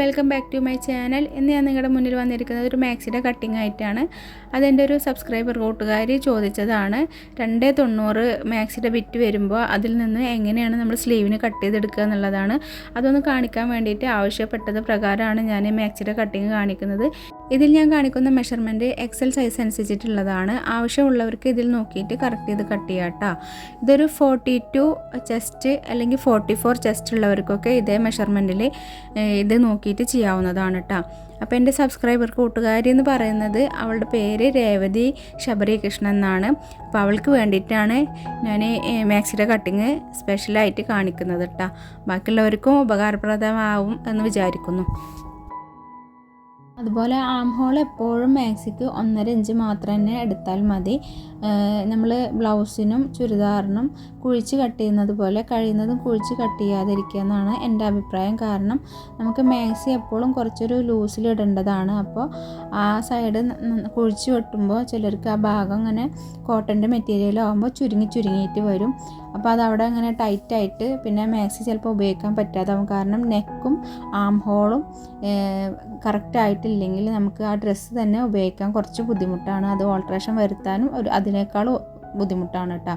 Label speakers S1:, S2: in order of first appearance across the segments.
S1: Welcome back to my channel ഇന്ന് ഞാൻ നിങ്ങളുടെ മുന്നിൽ വന്നിരിക്കുന്നത് ഒരു മാക്സിയുടെ കട്ടിംഗ് ആയിട്ടാണ്. അതെന്റെ ഒരു സബ്സ്ക്രൈബർ കൂട്ടുകാർ ചോദിച്ചതാണ്. രണ്ടേ തൊണ്ണൂറ് മാക്സിയുടെ ബിറ്റ് വരുമ്പോൾ അതിൽ നിന്ന് എങ്ങനെയാണ് നമ്മൾ സ്ലീവിന് കട്ട് ചെയ്തെടുക്കുക എന്നുള്ളതാണ്. അതൊന്ന് കാണിക്കാൻ വേണ്ടിയിട്ട് ആവശ്യപ്പെട്ടത് പ്രകാരമാണ് ഞാൻ മാക്സിയുടെ കട്ടിങ് കാണിക്കുന്നത്. ഇതിൽ ഞാൻ കാണിക്കുന്ന മെഷർമെന്റ് എക്സൽ സൈസ് അനുസരിച്ചിട്ടുള്ളതാണ്. ആവശ്യമുള്ളവർക്ക് ഇതിൽ നോക്കിയിട്ട് കറക്റ്റ് ചെയ്ത് കട്ട് ചെയ്യാം കേട്ടോ ഇതൊരു ഫോർട്ടി ടു ചെസ്റ്റ് അല്ലെങ്കിൽ ഫോർട്ടി ഫോർ ചെസ്റ്റ് ഉള്ളവർക്കൊക്കെ ഇതേ മെഷർമെന്റിൽ ഇത് നോക്കിയിട്ട് ചെയ്യാവുന്നതാണ് കേട്ടോ അപ്പോൾ എന്റെ സബ്സ്ക്രൈബർ കൂട്ടുകാരി എന്ന് പറയുന്നത് അവളുടെ പേര് രേവതി ശബരി കൃഷ്ണൻ എന്നാണ്. അപ്പോൾ അവൾക്ക് വേണ്ടിയിട്ടാണ് ഞാൻ മാക്സിയുടെ കട്ടിങ് സ്പെഷ്യലായിട്ട് കാണിക്കുന്നത് കേട്ടോ ബാക്കിയുള്ളവർക്കും ഉപകാരപ്രദമാവും എന്ന് വിചാരിക്കുന്നു. അതുപോലെ ആം ഹോൾ എപ്പോഴും മാക്സിക്ക് ഒന്നര ഇഞ്ച് മാത്രം തന്നെ എടുത്താൽ മതി. നമ്മൾ ബ്ലൗസിനും ചുരിദാറിനും കുഴിച്ച് കട്ട് ചെയ്യുന്നത് പോലെ കഴിയുന്നതും കുഴിച്ച് കട്ട് ചെയ്യാതിരിക്കുക എന്നാണ് എന്റെ അഭിപ്രായം. കാരണം നമുക്ക് മാക്സി എപ്പോഴും കുറച്ചൊരു ലൂസിൽ ഇടേണ്ടതാണ്. അപ്പോൾ ആ സൈഡ് കുഴിച്ച് വെട്ടുമ്പോൾ ചിലർക്ക് ആ ഭാഗം അങ്ങനെ കോട്ടന്റെ മെറ്റീരിയൽ ആകുമ്പോൾ ചുരുങ്ങി ചുരുങ്ങിയിട്ട് വരും. അപ്പോൾ അതവിടെ അങ്ങനെ ടൈറ്റായിട്ട് പിന്നെ മാക്സി ചിലപ്പോൾ ഉപയോഗിക്കാൻ പറ്റാതാവും. കാരണം നെക്കും ആം ഹോളും കറക്റ്റ് ആയിട്ടില്ലെങ്കിൽ നമുക്ക് ആ ഡ്രസ്സ് തന്നെ ഉപയോഗിക്കാൻ കുറച്ച് ബുദ്ധിമുട്ടാണ്. അത് ഓൾട്രേഷൻ വരുത്താനും ഒരു അതിനേക്കാളും ബുദ്ധിമുട്ടാണ് കേട്ടോ.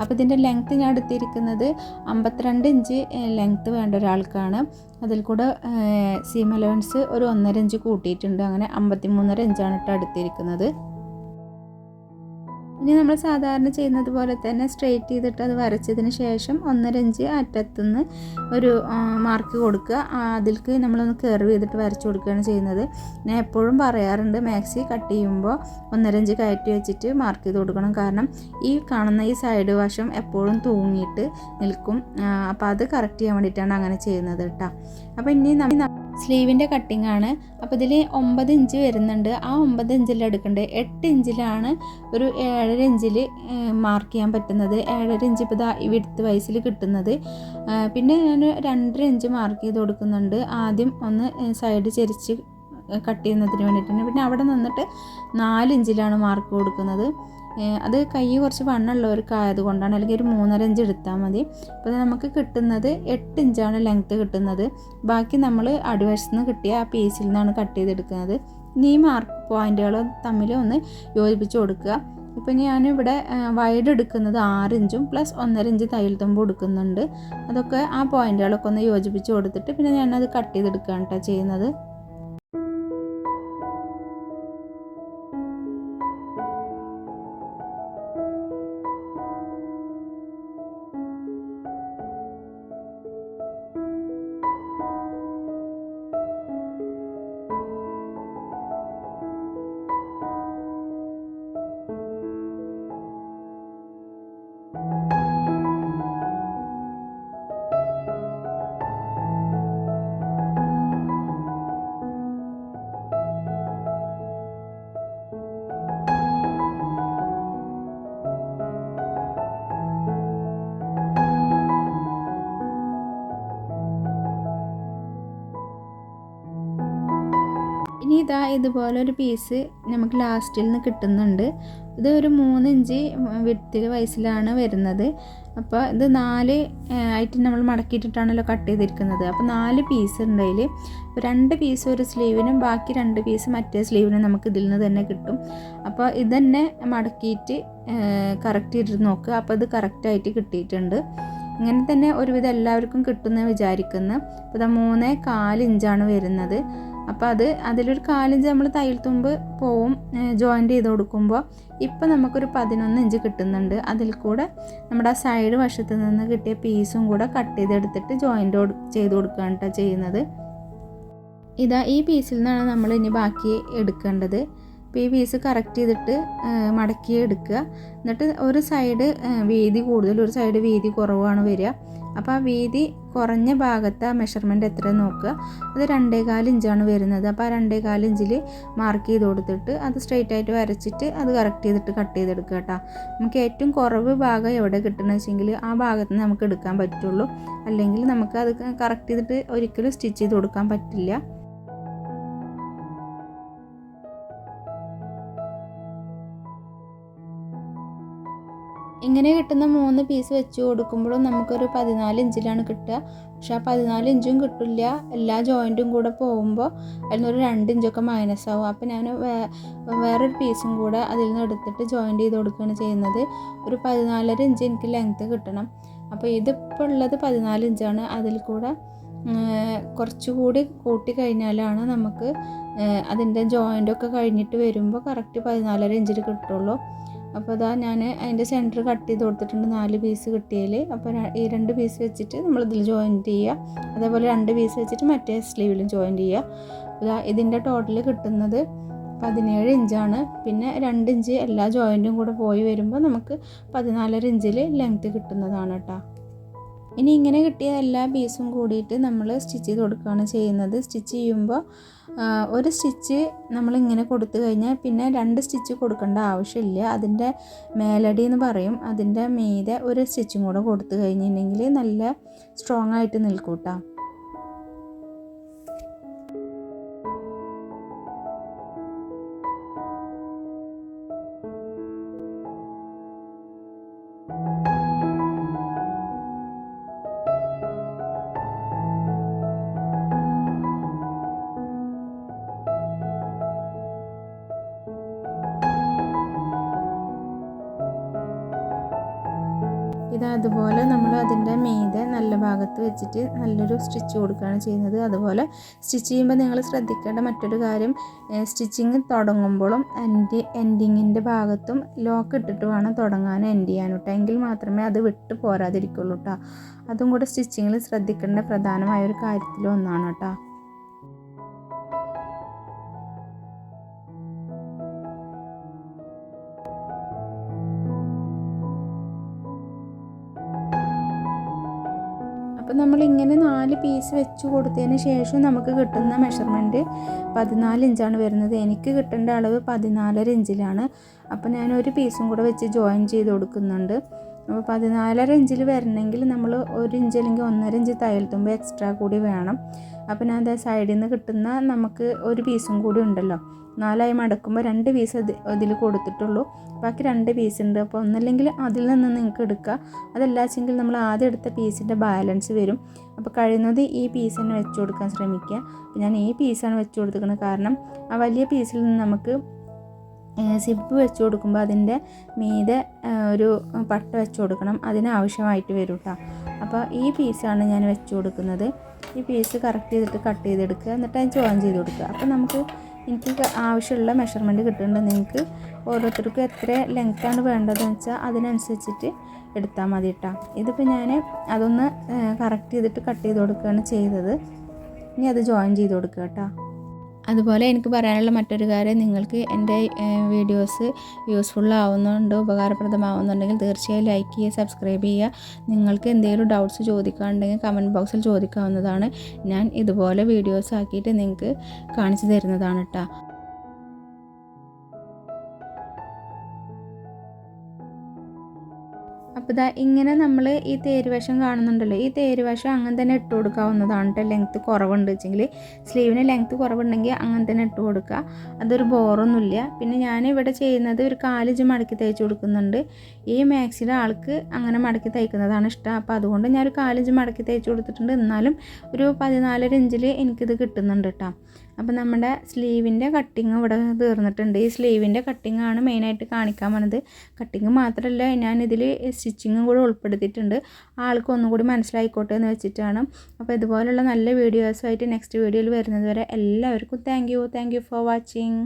S1: അപ്പോൾ ഇതിന്റെ ലെങ്ത്ത് ഞാൻ എടുത്തിരിക്കുന്നത് അമ്പത്തിരണ്ട് ഇഞ്ച് ലെങ്ത്ത് വേണ്ട ഒരാൾക്കാണ്. അതിൽ കൂടെ സീം അലവൻസ് ഒരു ഒന്നര ഇഞ്ച് കൂട്ടിയിട്ടുണ്ട്. അങ്ങനെ അമ്പത്തി മൂന്നര ഇഞ്ചാണ് കേട്ടോ എടുത്തിരിക്കുന്നത്. ഇനി നമ്മൾ സാധാരണ ചെയ്യുന്നത് പോലെ തന്നെ സ്ട്രെയിറ്റ് ചെയ്തിട്ട് അത് വരച്ചതിന് ശേഷം ഒന്നര ഇഞ്ച് അറ്റത്തുനിന്ന് ഒരു മാർക്ക് കൊടുക്കുക. അതിൽക്ക് നമ്മളൊന്ന് കർവ് ചെയ്തിട്ട് വരച്ചു കൊടുക്കുകയാണ് ചെയ്യുന്നത്. ഞാൻ എപ്പോഴും പറയാറുണ്ട് മാക്സി കട്ട് ചെയ്യുമ്പോൾ ഒന്നര ഇഞ്ച് കയറ്റി വെച്ചിട്ട് മാർക്ക് ചെയ്ത് കൊടുക്കണം. കാരണം ഈ കാണുന്ന ഈ സൈഡ് വശം എപ്പോഴും തൂങ്ങിയിട്ട് നിൽക്കും. അപ്പോൾ അത് കറക്റ്റ് ചെയ്യാൻ വേണ്ടിയിട്ടാണ് അങ്ങനെ ചെയ്യുന്നത് കേട്ടോ. അപ്പോൾ ഇനി നമ്മൾ സ്ലീവിന്റെ കട്ടിംഗ് ആണ് അപ്പോൾ ഇതിൽ ഒമ്പത് ഇഞ്ച് വരുന്നുണ്ട്. ആ ഒമ്പത് ഇഞ്ചിൽ എടുക്കേണ്ടത് എട്ട് ഇഞ്ചിലാണ് ഒരു ഏഴര ഇഞ്ചിൽ മാർക്ക് ചെയ്യാൻ പറ്റുന്നത്. ഏഴര ഇഞ്ച് ഇപ്പോൾ ഇതാ വിടുത്ത് വയസ്സിൽ കിട്ടുന്നത്. പിന്നെ ഞാൻ രണ്ടര ഇഞ്ച് മാർക്ക് ചെയ്ത് കൊടുക്കുന്നുണ്ട്. ആദ്യം ഒന്ന് സൈഡ് ചെരിച്ച് കട്ട് ചെയ്യുന്നതിന് വേണ്ടിയിട്ടാണ്. പിന്നെ അവിടെ നിന്നിട്ട് നാല് ഇഞ്ചിലാണ് മാർക്ക് കൊടുക്കുന്നത്. അത് കൈ കുറച്ച് വണ്ണമുള്ളവർക്ക് ആയതുകൊണ്ടാണ് അല്ലെങ്കിൽ ഒരു മൂന്നര ഇഞ്ച് എടുത്താൽ മതി. അപ്പോൾ നമുക്ക് കിട്ടുന്നത് എട്ട് ഇഞ്ചാണ് ലെങ്ത്ത് കിട്ടുന്നത്. ബാക്കി നമ്മൾ അടിവശത്ത് നിന്ന് കിട്ടിയ ആ പീസിൽ നിന്നാണ് കട്ട് ചെയ്തെടുക്കുന്നത്. ഇനി ഈ മാർക്ക് പോയിന്റുകൾ തമ്മിൽ ഒന്ന് യോജിപ്പിച്ച് കൊടുക്കുക. ഇപ്പം ഞാനിവിടെ വൈഡ് എടുക്കുന്നത് ആറ് ഇഞ്ചും പ്ലസ് ഒന്നര ഇഞ്ച് തയ്യൽ തുമ്പ് അതൊക്കെ ആ പോയിന്റുകളൊക്കെ ഒന്ന് യോജിപ്പിച്ച് കൊടുത്തിട്ട് പിന്നെ ഞാനത് കട്ട് ചെയ്തെടുക്കുകയാണ് കേട്ടോ ചെയ്യുന്നത്. ഇതുപോലെ ഒരു പീസ് നമുക്ക് ലാസ്റ്റിൽ നിന്ന് കിട്ടുന്നുണ്ട്. ഇത് ഒരു മൂന്ന് ഇഞ്ച് വിട്ടിൽ വയസ്സിലാണ് വരുന്നത്. അപ്പോൾ ഇത് നാല് ആയിട്ട് നമ്മൾ മടക്കിയിട്ടിട്ടാണല്ലോ കട്ട് ചെയ്തിരിക്കുന്നത്. അപ്പോൾ നാല് പീസ് ഉണ്ട് അതിൽ രണ്ട് പീസ് ഒരു സ്ലീവിനും ബാക്കി രണ്ട് പീസ് മറ്റേ സ്ലീവിനും നമുക്ക് ഇതിൽ നിന്ന് തന്നെ കിട്ടും. അപ്പോൾ ഇതന്നെ മടക്കിയിട്ട് കറക്റ്റ് ചെയ്തിട്ട് നോക്കുക അപ്പോൾ ഇത് കറക്റ്റായിട്ട് കിട്ടിയിട്ടുണ്ട്. ഇങ്ങനെ തന്നെ ഒരുവിധം എല്ലാവർക്കും കിട്ടുമെന്ന് വിചാരിക്കുന്നു. അപ്പോൾ ഇതാ മൂന്ന് കാലിഞ്ചാണ് വരുന്നത്. അപ്പോൾ അത് അതിലൊരു കാലിഞ്ച് നമ്മൾ തയ്യൽ തുമ്പ് പോവും ജോയിന്റ് ചെയ്ത് കൊടുക്കുമ്പോൾ ഇപ്പം നമുക്കൊരു പതിനൊന്ന് ഇഞ്ച് കിട്ടുന്നുണ്ട്. അതിൽ കൂടെ നമ്മുടെ ആ സൈഡ് വശത്ത് നിന്ന് കിട്ടിയ പീസും കൂടെ കട്ട് ചെയ്തെടുത്തിട്ട് ജോയിന്റ് ചെയ്ത് കൊടുക്കുകയാണ് കേട്ടോ ചെയ്യുന്നത്. ഇതാ ഈ പീസിൽ നിന്നാണ് നമ്മൾ ഇനി ബാക്കി എടുക്കേണ്ടത്. അപ്പോൾ ഈ പീസ് കറക്റ്റ് ചെയ്തിട്ട് മടക്കി എടുക്കുക. എന്നിട്ട് ഒരു സൈഡ് വീതി കൂടുതൽ ഒരു സൈഡ് വീതി കുറവാണ് വരിക. അപ്പോൾ ആ വീതി കുറഞ്ഞ ഭാഗത്ത് ആ മെഷർമെന്റ് എത്ര നോക്കുക. അത് രണ്ടേകാൽ ഇഞ്ചാണ് വരുന്നത്. അപ്പോൾ ആ രണ്ടേകാൽ ഇഞ്ചിൽ മാർക്ക് ചെയ്ത് കൊടുത്തിട്ട് അത് സ്ട്രെയിറ്റ് ആയിട്ട് വരച്ചിട്ട് അത് കറക്റ്റ് ചെയ്തിട്ട് കട്ട് ചെയ്തെടുക്കുക കേട്ടോ. നമുക്ക് ഏറ്റവും കുറവ് ഭാഗം എവിടെ കിട്ടണമെന്ന് വെച്ചെങ്കിൽ ആ ഭാഗത്ത് നമുക്ക് എടുക്കാൻ പറ്റുള്ളൂ. അല്ലെങ്കിൽ നമുക്ക് അത് കറക്റ്റ് ചെയ്തിട്ട് ഒരിക്കലും സ്റ്റിച്ച് ചെയ്ത് കൊടുക്കാൻ പറ്റില്ല. ഇങ്ങനെ കിട്ടുന്ന മൂന്ന് പീസ് വെച്ച് കൊടുക്കുമ്പോഴും നമുക്കൊരു പതിനാല് ഇഞ്ചിലാണ് കിട്ടുക. പക്ഷെ ആ പതിനാല് ഇഞ്ചും കിട്ടില്ല. എല്ലാ ജോയിന്റും കൂടെ പോകുമ്പോൾ അതിൽ നിന്നൊരു രണ്ട് ഇഞ്ചൊക്കെ മൈനസ് ആവും. അപ്പോൾ ഞാൻ വേറൊരു പീസും കൂടെ അതിൽ നിന്ന് എടുത്തിട്ട് ജോയിന്റ് ചെയ്ത് കൊടുക്കുകയാണ് ചെയ്യുന്നത്. ഒരു പതിനാലര ഇഞ്ച് എനിക്ക് ലെങ്ത്ത് കിട്ടണം. അപ്പോൾ ഇതിപ്പോൾ ഉള്ളത് പതിനാല് ഇഞ്ചാണ്. അതിൽ കൂടെ കുറച്ചുകൂടി കൂട്ടി കഴിഞ്ഞാലാണ് നമുക്ക് അതിന്റെ ജോയിന്റൊക്കെ കഴിഞ്ഞിട്ട് വരുമ്പോൾ കറക്റ്റ് പതിനാലര ഇഞ്ചിൽ കിട്ടുള്ളൂ. അപ്പോൾ അതാ ഞാൻ അതിന്റെ സെന്റർ കട്ട് ചെയ്ത് കൊടുത്തിട്ടുണ്ട് നാല് പീസ് കിട്ടിയതിൽ അപ്പോൾ ഈ രണ്ട് പീസ് വെച്ചിട്ട് നമ്മൾ നമ്മളിതിൽ ജോയിന്റ് ചെയ്യുക അതേപോലെ രണ്ട് പീസ് വെച്ചിട്ട് മറ്റേ സ്ലീവിലും ജോയിന്റ് ചെയ്യുക ഇതാ ഇതിന്റെ ടോട്ടൽ കിട്ടുന്നത് പതിനേഴ് ഇഞ്ചാണ് പിന്നെ രണ്ട് ഇഞ്ച് എല്ലാ ജോയിന്റും കൂടെ പോയി വരുമ്പോൾ നമുക്ക് പതിനാലര ഇഞ്ചിൽ ലെങ്ത്ത് കിട്ടുന്നതാണ് കേട്ടോ ഇനി ഇങ്ങനെ കിട്ടിയ എല്ലാ പീസും കൂടിയിട്ട് നമ്മൾ സ്റ്റിച്ച് ചെയ്ത് കൊടുക്കുകയാണ് ചെയ്യുന്നത്. സ്റ്റിച്ച് ചെയ്യുമ്പോൾ ഒരു സ്റ്റിച്ച് നമ്മളിങ്ങനെ കൊടുത്തു കഴിഞ്ഞാൽ പിന്നെ രണ്ട് സ്റ്റിച്ച് കൊടുക്കേണ്ട ആവശ്യമില്ല. അതിന്റെ മേലടി എന്ന് പറയും. അതിന്റെ മീതെ ഒരു സ്റ്റിച്ചും കൂടെ കൊടുത്തു കഴിഞ്ഞിട്ടുണ്ടെങ്കിൽ നല്ല സ്ട്രോങ് ആയിട്ട് നിൽക്കൂട്ടാ ഇത് അതുപോലെ നമ്മൾ അതിന്റെ മീതെ നല്ല ഭാഗത്ത് വെച്ചിട്ട് നല്ലൊരു സ്റ്റിച്ച് കൊടുക്കുകയാണ് ചെയ്യുന്നത്. അതുപോലെ സ്റ്റിച്ച് ചെയ്യുമ്പോൾ നിങ്ങൾ ശ്രദ്ധിക്കേണ്ട മറ്റൊരു കാര്യം സ്റ്റിച്ചിങ് തുടങ്ങുമ്പോഴും എൻഡ് എൻഡിങ്ങിന്റെ ഭാഗത്തും ലോക്ക് ഇട്ടിട്ട് വേണം തുടങ്ങാൻ എൻഡ് ചെയ്യാൻ കേട്ടോ. എങ്കിൽ മാത്രമേ അത് വിട്ട് പോരാതിരിക്കുള്ളൂ കേട്ടോ. അതും കൂടെ സ്റ്റിച്ചിങ്ങിൽ ശ്രദ്ധിക്കേണ്ട പ്രധാനമായ ഒരു കാര്യത്തിലൊന്നാണ് കേട്ടോ. അപ്പോൾ നമ്മളിങ്ങനെ നാല് പീസ് വെച്ച് കൊടുത്തതിന് ശേഷം നമുക്ക് കിട്ടുന്ന മെഷർമെന്റ് പതിനാല് ഇഞ്ചാണ് വരുന്നത്. എനിക്ക് കിട്ടേണ്ട അളവ് പതിനാലര ഇഞ്ചിലാണ്. അപ്പോൾ ഞാൻ ഒരു പീസും കൂടെ വെച്ച് ജോയിൻ ചെയ്ത് കൊടുക്കുന്നുണ്ട്. അപ്പോൾ പതിനാലര ഇഞ്ചിൽ വരണമെങ്കിൽ നമ്മൾ ഒരു ഇഞ്ച് അല്ലെങ്കിൽ ഒന്നര ഇഞ്ച് തയ്യൽ തുമ്പ് എക്സ്ട്രാ കൂടി വേണം. അപ്പോൾ ഞാൻ അത് സൈഡിൽ നിന്ന് കിട്ടുന്ന നമുക്ക് ഒരു പീസും കൂടി ഉണ്ടല്ലോ. നാലായി മടക്കുമ്പോൾ രണ്ട് പീസ് അതിൽ കൊടുത്തിട്ടുള്ളൂ. ബാക്കി രണ്ട് പീസ് ഉണ്ട്. അപ്പോൾ ഒന്നല്ലെങ്കിൽ അതിൽ നിന്ന് നിങ്ങൾക്ക് എടുക്കുക അതല്ലാച്ചെങ്കിൽ നമ്മൾ ആദ്യം എടുത്ത പീസിന്റെ ബാലൻസ് വരും. അപ്പോൾ കഴിയുന്നത് ഈ പീസ് തന്നെ വെച്ച് കൊടുക്കാൻ ശ്രമിക്കുക. ഞാൻ ഈ പീസാണ് വെച്ച് കൊടുത്തിരിക്കുന്നത്. കാരണം ആ വലിയ പീസിൽ നിന്ന് നമുക്ക് സിപ്പ് വെച്ച് കൊടുക്കുമ്പോൾ അതിന്റെ മീതെ ഒരു പട്ട വെച്ച് കൊടുക്കണം. അതിനാവശ്യമായിട്ട് വരും കേട്ടോ അപ്പോൾ ഈ പീസാണ് ഞാൻ വെച്ച് കൊടുക്കുന്നത്. ഈ പീസ് കറക്റ്റ് ചെയ്തിട്ട് കട്ട് ചെയ്തെടുക്കുക. എന്നിട്ട് അതിന് ജോയിൻ ചെയ്ത് കൊടുക്കുക. അപ്പോൾ നമുക്ക് എനിക്ക് ആവശ്യമുള്ള മെഷർമെന്റ് കിട്ടുന്നുണ്ട്. നിങ്ങൾക്ക് ഓരോരുത്തർക്കും എത്ര ലെങ്ത്താണ് വേണ്ടതെന്ന് വെച്ചാൽ അതിനനുസരിച്ചിട്ട് എടുത്താൽ മതി കേട്ടോ ഇതിപ്പോൾ ഞാൻ അതൊന്ന് കറക്റ്റ് ചെയ്തിട്ട് കട്ട് ചെയ്ത് കൊടുക്കുകയാണ് ചെയ്തത്. ഇനി അത് ജോയിൻ ചെയ്ത് കൊടുക്കുക കേട്ടോ. അതുപോലെ എനിക്ക് പറയാനുള്ള മറ്റൊരു കാര്യം നിങ്ങൾക്ക് എന്റെ വീഡിയോസ് യൂസ്ഫുൾ ആവുന്നുണ്ടോ ഉപകാരപ്രദമാവുന്നുണ്ടെങ്കിൽ തീർച്ചയായും ലൈക്ക് ചെയ്യുക സബ്സ്ക്രൈബ് ചെയ്യുക. നിങ്ങൾക്ക് എന്തെങ്കിലും ഡൗട്ട്സ് ചോദിക്കാനുണ്ടെങ്കിൽ കമന്റ് ബോക്സിൽ ചോദിക്കാവുന്നതാണ്. ഞാൻ ഇതുപോലെ വീഡിയോസ് ആക്കിയിട്ട് നിങ്ങൾക്ക് കാണിച്ചു തരുന്നതാണ് കേട്ടോ അപ്പോൾ ഇതാ ഇങ്ങനെ നമ്മൾ ഈ തേരുവശം കാണുന്നുണ്ടല്ലോ ഈ തേരുവശം അങ്ങനെ തന്നെ ഇട്ട് കൊടുക്കാവുന്നതാണ് കേട്ടോ ലെങ്ത്ത് കുറവുണ്ട് വെച്ചെങ്കിൽ സ്ലീവിന് ലെങ്ത്ത് കുറവുണ്ടെങ്കിൽ അങ്ങനെ തന്നെ ഇട്ട് കൊടുക്കുക. അതൊരു ബോറൊന്നുമില്ല. പിന്നെ ഞാൻ ഇവിടെ ചെയ്യുന്നത് ഒരു കാലിജ് മടക്കി തയ്ച്ചു കൊടുക്കുന്നുണ്ട്. ഈ മാക്സിയുടെ ആൾക്ക് അങ്ങനെ മടക്കി തയ്ക്കുന്നതാണ് ഇഷ്ടം. അപ്പോൾ അതുകൊണ്ട് ഞാൻ ഒരു കാലിഞ്ച് മടക്കി തയ്ച്ചു കൊടുത്തിട്ടുണ്ട്. എന്നാലും ഒരു പതിനാലര ഇഞ്ചിൽ എനിക്കിത് കിട്ടുന്നുണ്ട് കേട്ടോ അപ്പോൾ നമ്മുടെ സ്ലീവിന്റെ കട്ടിങ് ഇവിടെ തീർന്നിട്ടുണ്ട്. ഈ സ്ലീവിന്റെ കട്ടിങ് ആണ് മെയിനായിട്ട് കാണിക്കാൻ വന്നത്. കട്ടിങ് മാത്രമല്ല ഞാനിതിൽ സ്റ്റിച്ചിങ്ങും കൂടെ ഉൾപ്പെടുത്തിയിട്ടുണ്ട്. ആൾക്ക് ഒന്നും കൂടി മനസ്സിലായിക്കോട്ടെ എന്ന് വെച്ചിട്ടാണ്. അപ്പോൾ ഇതുപോലുള്ള നല്ല വീഡിയോസുമായിട്ട് നെക്സ്റ്റ് വീഡിയോയിൽ വരുന്നത് വരെ എല്ലാവർക്കും thank you thank you for watching